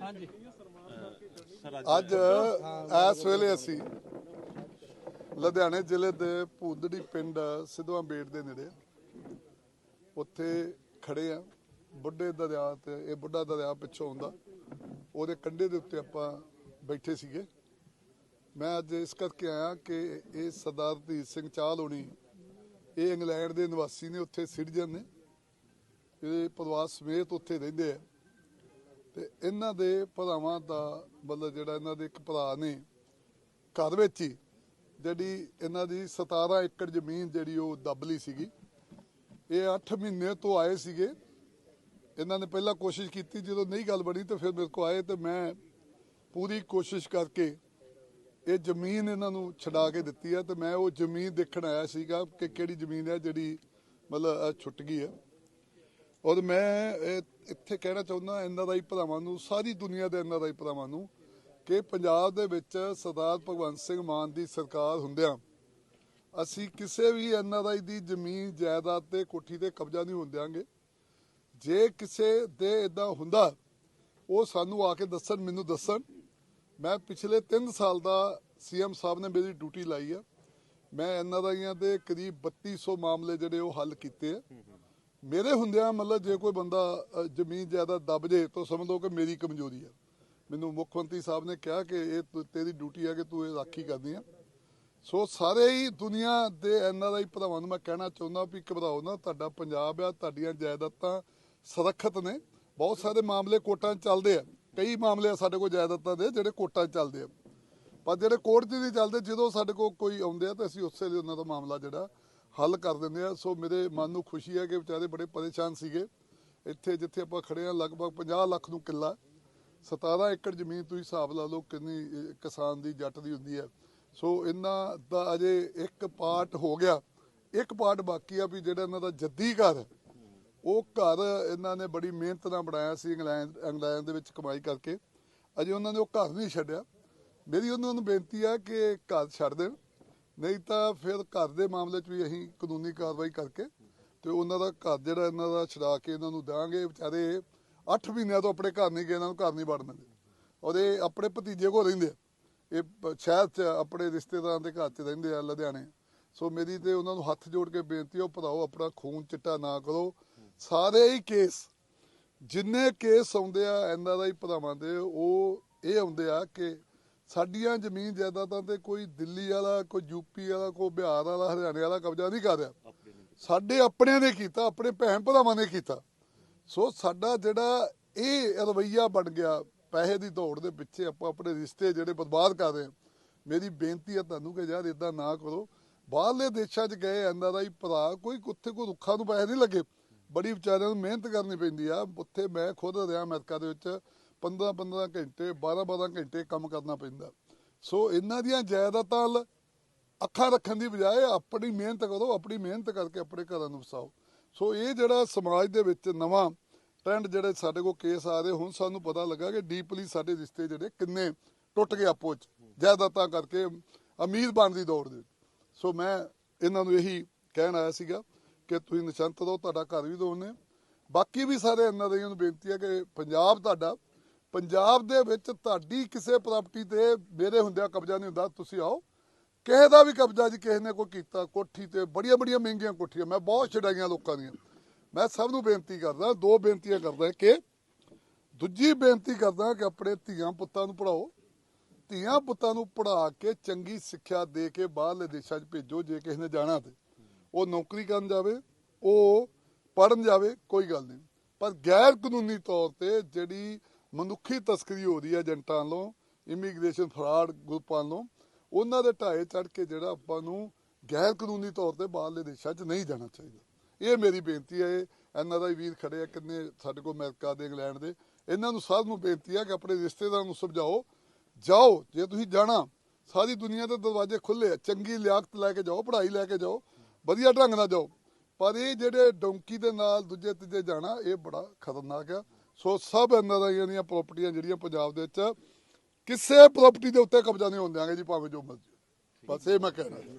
ਹਾਂਜੀ। ਅੱਜ ਇਸ ਵੇਲੇ ਅਸੀਂ ਲੁਧਿਆਣੇ ਜ਼ਿਲ੍ਹੇ ਦੇ ਭੂੰਦੜੀ ਪਿੰਡ ਸਿੱਧਵਾਂ ਬੇਟ ਦੇ ਨੇੜੇ ਉੱਥੇ ਖੜੇ ਆ। ਬੁੱਢੇ ਦਰਿਆ ਤੇ ਇਹ ਬੁੱਢਾ ਦਰਿਆ ਪਿੱਛੋਂ ਆਉਂਦਾ। ਉਹਦੇ ਕੰਢੇ ਦੇ ਉੱਤੇ ਆਪਾਂ ਬੈਠੇ ਸੀਗੇ। ਮੈਂ ਅੱਜ ਇਸ ਕਰਕੇ ਆਇਆ ਕਿ ਇਹ ਸਰਦਾਰ ਧੀਰ ਸਿੰਘ ਚਾਹਲ ਹੋਣੀ, ਇਹ ਇੰਗਲੈਂਡ ਦੇ ਨਿਵਾਸੀ ਨੇ, ਉੱਥੇ ਸਿਟੀਜ਼ਨ ਨੇ। ਇਹ ਪਰਿਵਾਰ ਸਮੇਤ ਉੱਥੇ ਰਹਿੰਦੇ ਆ। ਤੇ ਇਹਨਾਂ ਦੇ ਭਰਾਵਾਂ ਦਾ ਮਤਲਬ ਜਿਹੜਾ ਇਹਨਾਂ ਦੇ ਇੱਕ ਭਰਾ ਨੇ ਘਰ ਵਿੱਚ ਹੀ ਜਿਹੜੀ ਇਹਨਾਂ ਦੀ 17 ਏਕੜ ਜ਼ਮੀਨ ਜਿਹੜੀ ਉਹ ਦੱਬ ਲਈ ਸੀਗੀ। ਇਹ 8 ਮਹੀਨੇ ਤੋਂ ਆਏ ਸੀਗੇ। ਇਹਨਾਂ ਨੇ ਪਹਿਲਾਂ ਕੋਸ਼ਿਸ਼ ਕੀਤੀ ਜਦੋਂ ਨਹੀਂ ਗੱਲ ਬਣੀ ਤੇ ਫਿਰ ਮੇਰੇ ਕੋ ਆਏ ਤੇ ਮੈਂ ਪੂਰੀ ਕੋਸ਼ਿਸ਼ ਕਰਕੇ ਇਹ ਜ਼ਮੀਨ ਇਹਨਾਂ ਨੂੰ ਛਡਾ ਕੇ ਦਿੱਤੀ ਹੈ ਤੇ ਮੈਂ ਉਹ ਜ਼ਮੀਨ ਦੇਖਣ ਆਇਆ ਸੀਗਾ ਕਿ ਕਿਹੜੀ ਜ਼ਮੀਨ ਹੈ ਜਿਹੜੀ ਮਤਲਬ ਅਹ, ਛੁੱਟ ਗਈ ਹੈ। ਔਰ ਮੈਂ ਇੱਥੇ ਕਹਿਣਾ ਚਾਹੁੰਦਾ, ਇਹਨਾਂ ਦਾ ਹੀ ਭਰਾਵਾਂ ਨੂੰ, ਸਾਰੀ ਦੁਨੀਆ ਦੇ ਇਹਨਾਂ ਦਾ ਹੀ ਭਰਾਵਾਂ ਨੂੰ, ਕਿ ਪੰਜਾਬ ਦੇ ਵਿੱਚ ਸਰਦਾਰ ਭਗਵੰਤ ਸਿੰਘ ਮਾਨ ਦੀ ਸਰਕਾਰ ਹੁੰਦਿਆਂ ਅਸੀਂ ਕਿਸੇ ਵੀ ਐਨਆਰਆਈ ਦੀ ਜ਼ਮੀਨ, ਜਾਇਦਾਦ ਤੇ ਕੋਠੀ ਤੇ ਕਬਜ਼ਾ ਨਹੀਂ ਹੁੰਦਿਆਂਗੇ ਜੇ ਕਿਸੇ ਦੇ ਇਦਾਂ ਹੁੰਦਾ, ਉਹ ਸਾਨੂੰ ਆ ਕੇ ਦੱਸਣ, ਮੈਨੂੰ ਦੱਸਣ। ਮੈਂ ਪਿਛਲੇ 3 ਸਾਲ ਦਾ ਸੀਐਮ ਸਾਹਿਬ ਨੇ ਮੇਰੀ ਡਿਊਟੀ ਲਾਈ ਆ। ਮੈਂ ਐਨਆਰਆਈਆਂ ਦੇ ਕਰੀਬ 3200 ਮਾਮਲੇ ਜਿਹੜੇ ਉਹ ਹੱਲ ਕੀਤੇ ਆ। ਮੇਰੇ ਹੁੰਦਿਆਂ ਮਤਲਬ ਜੇ ਕੋਈ ਬੰਦਾ ਜ਼ਮੀਨ ਜ਼ਿਆਦਾ ਦੱਬ ਜੇ ਤਾਂ ਸਮਝ ਲਓ ਕਿ ਮੇਰੀ ਕਮਜ਼ੋਰੀ ਆ। ਮੈਨੂੰ ਮੁੱਖ ਮੰਤਰੀ ਸਾਹਿਬ ਨੇ ਕਿਹਾ ਕਿ ਇਹ ਤੁ- ਤੇਰੀ ਡਿਊਟੀ ਹੈ ਕਿ ਤੂੰ ਇਹ ਰਾਖੀ ਕਰਨੀ ਆ। ਸੋ ਸਾਰੇ ਹੀ ਦੁਨੀਆ ਦੇ ਐਨਆਰਆਈ ਭਰਾਵਾਂ ਨੂੰ ਮੈਂ ਕਹਿਣਾ ਚਾਹੁੰਦਾ ਵੀ ਘਬਰਾਓ ਨਾ, ਤੁਹਾਡਾ ਪੰਜਾਬ ਆ, ਤੁਹਾਡੀਆਂ ਜਾਇਦਾਦਾਂ ਸੁਰੱਖਿਅਤ ਨੇ। ਬਹੁਤ ਸਾਰੇ ਮਾਮਲੇ ਕੋਟਾਂ 'ਚ ਚੱਲਦੇ ਆ। ਕਈ ਮਾਮਲੇ ਆ ਸਾਡੇ ਕੋਲ ਜਾਇਦਾਦਾਂ ਦੇ ਜਿਹੜੇ ਕੋਰਟਾਂ 'ਚ ਚੱਲਦੇ ਆ। ਪਰ ਜਿਹੜੇ ਕੋਰਟ 'ਚ ਨਹੀਂ ਚੱਲਦੇ, ਜਦੋਂ ਸਾਡੇ ਕੋਲ ਕੋਈ ਆਉਂਦੇ ਆ ਤਾਂ ਅਸੀਂ ਉਸੇ ਲਈ ਉਹਨਾਂ ਦਾ ਮਾਮਲਾ ਜਿਹੜਾ ਹੱਲ ਕਰ ਦਿੰਦੇ ਆ। ਸੋ ਮੇਰੇ ਮਨ ਨੂੰ ਖੁਸ਼ੀ ਹੈ ਕਿ ਵਿਚਾਰੇ ਬੜੇ ਪਰੇਸ਼ਾਨ ਸੀਗੇ। ਇੱਥੇ ਜਿੱਥੇ ਆਪਾਂ ਖੜੇ ਆ ਲਗਭਗ 50 ਲੱਖ ਨੂੰ ਕਿੱਲਾ। 17 ਏਕੜ ਜ਼ਮੀਨ ਤੁਸੀਂ ਹਿਸਾਬ ਲਾ ਲਓ ਕਿੰਨੀ ਕਿਸਾਨ ਦੀ ਜੱਟ ਦੀ ਹੁੰਦੀ ਹੈ। ਸੋ ਇਹਨਾਂ ਦਾ ਅਜੇ ਇੱਕ ਪਾਰਟ ਹੋ ਗਿਆ। ਇੱਕ ਪਾਰਟ ਬਾਕੀ ਆ ਵੀ ਜਿਹੜਾ ਇਹਨਾਂ ਦਾ ਜੱਦੀ ਘਰ ਹੈ, ਉਹ ਘਰ ਇਹਨਾਂ ਨੇ ਬੜੀ ਮਿਹਨਤ ਨਾਲ ਬਣਾਇਆ ਸੀ ਇੰਗਲੈਂਡ ਇੰਗਲੈਂਡ ਦੇ ਵਿੱਚ ਕਮਾਈ ਕਰਕੇ। ਅਜੇ ਉਹਨਾਂ ਨੇ ਉਹ ਘਰ ਨਹੀਂ ਛੱਡਿਆ। ਮੇਰੀ ਉਹਨਾਂ ਨੂੰ ਬੇਨਤੀ ਆ ਕਿ ਘਰ ਛੱਡ ਦੇਣ। ਨਹੀਂ ਤਾਂ ਫਿਰ ਘਰ ਦੇ ਮਾਮਲੇ 'ਚ ਵੀ ਅਸੀਂ ਕਾਨੂੰਨੀ ਕਾਰਵਾਈ ਕਰਕੇ ਤੇ ਉਹਨਾਂ ਦਾ ਘਰ ਜਿਹੜਾ ਇਹਨਾਂ ਦਾ ਛਡਾ ਕੇ ਇਹਨਾਂ ਨੂੰ ਦਾਂਗੇ ਵਿਚਾਰੇ 8 ਮਹੀਨਿਆਂ ਤੋਂ ਆਪਣੇ ਘਰ ਨਹੀਂ ਗਏ, ਇਹਨਾਂ ਨੂੰ ਘਰ ਨਹੀਂ ਵੜਨ ਦਿੰਦੇ। ਔਰ ਇਹ ਆਪਣੇ ਭਤੀਜੇ ਕੋਲ ਰਹਿੰਦੇ ਆ। ਇਹ ਸ਼ਹਿਰ 'ਚ ਆਪਣੇ ਰਿਸ਼ਤੇਦਾਰਾਂ ਦੇ ਘਰ 'ਚ ਰਹਿੰਦੇ ਆ, ਲੁਧਿਆਣੇ। ਸੋ ਮੇਰੀ ਤੇ ਉਹਨਾਂ ਨੂੰ ਹੱਥ ਜੋੜ ਕੇ ਬੇਨਤੀ ਉਹ ਭਰਾਓ, ਆਪਣਾ ਖੂਨ ਚਿੱਟਾ ਨਾ ਕਰੋ। ਸਾਰੇ ਹੀ ਕੇਸ, ਜਿੰਨੇ ਕੇਸ ਆਉਂਦੇ ਆ ਐਨਆਰਆਈ ਭਰਾਵਾਂ ਦੇ, ਉਹ ਇਹ ਆਉਂਦੇ ਆ ਕਿ ਸਾਡੀਆਂ ਜ਼ਮੀਨ ਜਾਇਦਾਦਾਂ ਤੇ ਕੋਈ ਦਿੱਲੀ ਵਾਲਾ ਕੋਈ ਯੂਪੀ ਵਾਲਾ ਕੋਈ ਬਿਹਾਰ ਵਾਲਾ ਹਰਿਆਣੇ ਵਾਲਾ ਕਬਜ਼ਾ ਨਹੀਂ ਕਰ ਰਿਹਾ। ਸਾਡੇ ਆਪਣਿਆਂ ਨੇ ਕੀਤਾ ਆਪਣੇ ਭੈਣ ਭਰਾਵਾਂ ਨੇ ਕੀਤਾ। ਸੋ ਸਾਡਾ ਜਿਹੜਾ ਇਹ ਰਵਈਆ ਬਣ ਗਿਆ ਪੈਸੇ ਦੀ ਦੌੜ ਦੇ ਪਿੱਛੇ ਆਪਾਂ ਆਪਣੇ ਰਿਸ਼ਤੇ ਜਿਹੜੇ ਬਰਬਾਦ ਕਰ ਰਹੇ ਹਾਂ ਮੇਰੀ ਬੇਨਤੀ ਹੈ ਤੁਹਾਨੂੰ ਕਿ ਯਾਰ ਇਦਾਂ ਨਾ ਕਰੋ। ਬਾਹਰਲੇ ਦੇਸ਼ਾਂ 'ਚ ਗਏ ਐਨਆਰਆਈ ਭਰਾ ਕੋਈ ਉੱਥੇ ਕੋਈ ਰੁੱਖਾਂ ਨੂੰ ਪੈਸੇ ਨਹੀਂ ਲੱਗੇ। ਬੜੀ ਵਿਚਾਰਿਆਂ ਨੂੰ ਮਿਹਨਤ ਕਰਨੀ ਪੈਂਦੀ ਆ। ਉੱਥੇ ਮੈਂ ਖੁਦ ਰਿਹਾ ਅਮਰੀਕਾ ਦੇ ਵਿੱਚ। 15 15 ਘੰਟੇ 12 12 ਘੰਟੇ ਕੰਮ ਕਰਨਾ ਪੈਂਦਾ। ਸੋ ਇਹਨਾਂ ਦੀਆਂ ਜਾਇਦਾਦਾਂ ਅੱਖਾਂ ਰੱਖਣ ਦੀ ਬਜਾਏ ਆਪਣੀ ਮਿਹਨਤ ਕਰੋ, ਆਪਣੀ ਮਿਹਨਤ ਕਰਕੇ ਆਪਣੇ ਘਰਾਂ ਨੂੰ ਵਸਾਓ। ਸੋ ਇਹ ਜਿਹੜਾ ਸਮਾਜ ਦੇ ਵਿੱਚ ਨਵਾਂ ਟ੍ਰੈਂਡ ਜਿਹੜੇ ਸਾਡੇ ਕੋਲ ਕੇਸ ਆ ਰਹੇ, ਹੁਣ ਸਾਨੂੰ ਪਤਾ ਲੱਗਾ ਕਿ ਡੀਪਲੀ ਸਾਡੇ ਰਿਸ਼ਤੇ ਜਿਹੜੇ ਕਿੰਨੇ ਟੁੱਟ ਗਏ ਆਪੋ ਵਿੱਚ ਜਾਇਦਾਦਾਂ ਕਰਕੇ ਅਮੀਰ ਬਣ ਦੀ ਦੌੜ ਦੇ ਸੋ ਮੈਂ ਇਹਨਾਂ ਨੂੰ ਇਹੀ ਕਹਿਣ ਆਇਆ ਸੀਗਾ ਕਿ ਤੁਸੀਂ ਨਿਸ਼ਚੰਤ ਰਹੋ, ਤੁਹਾਡਾ ਘਰ ਵੀ ਦੋਨੇ ਬਾਕੀ ਵੀ ਸਾਰੇ ਇਹਨਾਂ ਦੇ ਨੂੰ ਬੇਨਤੀ ਹੈ ਕਿ ਪੰਜਾਬ ਤੁਹਾਡਾ ਪੰਜਾਬ ਦੇ ਵਿੱਚ ਤੁਹਾਡੀ ਕਿਸੇ ਪ੍ਰਾਪਰਟੀ ਤੇ ਮੇਰੇ ਹੁੰਦਿਆਂ ਕਬਜ਼ਾ ਨਹੀਂ ਹੁੰਦਾ, ਤੁਸੀਂ ਆਓ। ਕਿਸੇ ਦਾ ਵੀ ਕਬਜ਼ਾ ਜੀ ਕਿਸੇ ਨੇ ਕੋਈ ਕੀਤਾ, ਕੋਠੀ ਤੇ ਬੜੀਆਂ ਬੜੀਆਂ ਮਹਿੰਗੀਆਂ ਕੋਠੀਆਂ, ਮੈਂ ਬਹੁਤ ਛਡਾਈਆਂ ਲੋਕਾਂ ਦੀਆਂ। ਮੈਂ ਸਭ ਨੂੰ ਬੇਨਤੀ ਕਰਦਾ, ਦੋ ਬੇਨਤੀਆਂ ਕਰਦਾ ਕਿ ਦੂਜੀ ਬੇਨਤੀ ਕਰਦਾ ਕਿ ਆਪਣੇ ਧੀਆਂ ਪੁੱਤਾਂ ਨੂੰ ਪੜਾਓ ਧੀਆਂ ਪੁੱਤਾਂ ਨੂੰ ਪੜਾ ਕੇ ਚੰਗੀ ਸਿੱਖਿਆ ਦੇ ਕੇ ਬਾਹਰਲੇ ਦੇਸ਼ਾਂ 'ਚ ਭੇਜੋ, ਜੇ ਕਿਸੇ ਨੇ ਜਾਣਾ ਤੇ। ਉਹ ਨੌਕਰੀ ਕਰਨ ਜਾਵੇ, ਉਹ ਪੜਨ ਜਾਵੇ, ਕੋਈ ਗੱਲ ਨਹੀਂ। ਪਰ ਗੈਰ ਕਾਨੂੰਨੀ ਤੌਰ ਤੇ ਜਿਹੜੀ ਮਨੁੱਖੀ ਤਸਕਰੀ ਹੋ ਰਹੀ ਹੈ ਏਜੰਟਾਂ ਵੱਲੋਂ ਇਮੀਗ੍ਰੇਸ਼ਨ ਫਰਾਡ ਗਰੁੱਪਾਂ ਵੱਲੋਂ। ਉਹਨਾਂ ਦੇ ਢਾਏ ਚੜ ਕੇ ਜਿਹੜਾ ਆਪਾਂ ਨੂੰ ਗੈਰ ਕਾਨੂੰਨੀ ਤੌਰ ਤੇ ਬਾਹਰਲੇ ਦੇਸ਼ਾਂ 'ਚ ਨਹੀਂ ਜਾਣਾ ਚਾਹੀਦਾ। ਇਹ ਮੇਰੀ ਬੇਨਤੀ ਹੈ ਐਨ ਆਰ ਆਈ ਵੀਰ ਖੜੇ ਆ ਕਿੰਨੇ ਸਾਡੇ ਕੋਲ ਅਮਰੀਕਾ ਦੇ, ਇੰਗਲੈਂਡ ਦੇ। ਇਹਨਾਂ ਨੂੰ ਸਭ ਨੂੰ ਬੇਨਤੀ ਹੈ ਕਿ ਆਪਣੇ ਰਿਸ਼ਤੇਦਾਰਾਂ ਨੂੰ ਸਮਝਾਓ। ਜਾਓ, ਜੇ ਤੁਸੀਂ ਜਾਣਾ, ਸਾਰੀ ਦੁਨੀਆ ਦੇ ਦਰਵਾਜ਼ੇ ਖੁੱਲੇ ਆ, ਚੰਗੀ ਲਿਆਕਤ ਲੈ ਕੇ ਜਾਓ, ਪੜ੍ਹਾਈ ਲੈ ਕੇ ਜਾਓ, ਵਧੀਆ ਢੰਗ ਨਾਲ ਜਾਓ। ਪਰ ਇਹ ਜਿਹੜੇ ਡੋਂਕੀ ਦੇ ਨਾਲ ਦੂਜੇ ਤੀਜੇ ਜਾਣਾ, ਇਹ ਬੜਾ ਖਤਰਨਾਕ ਆ। ਸੋ ਸਭ ਐਨਆਰਆਈਆਂ ਦੀਆਂ ਪ੍ਰਾਪਰਟੀਆਂ ਜਿਹੜੀਆਂ ਪੰਜਾਬ ਦੇ ਵਿੱਚ, ਕਿਸੇ ਪ੍ਰਾਪਰਟੀ ਦੇ ਉੱਤੇ ਕਬਜ਼ਾ ਨਹੀਂ ਹੋਣ ਦਿਆਂਗੇ ਜੀ, ਭਾਵੇਂ ਜੋ ਮਰਜ਼ੀ ਬਸ ਇਹ ਮੈਂ ਕਹਿਣਾ ਜੀ।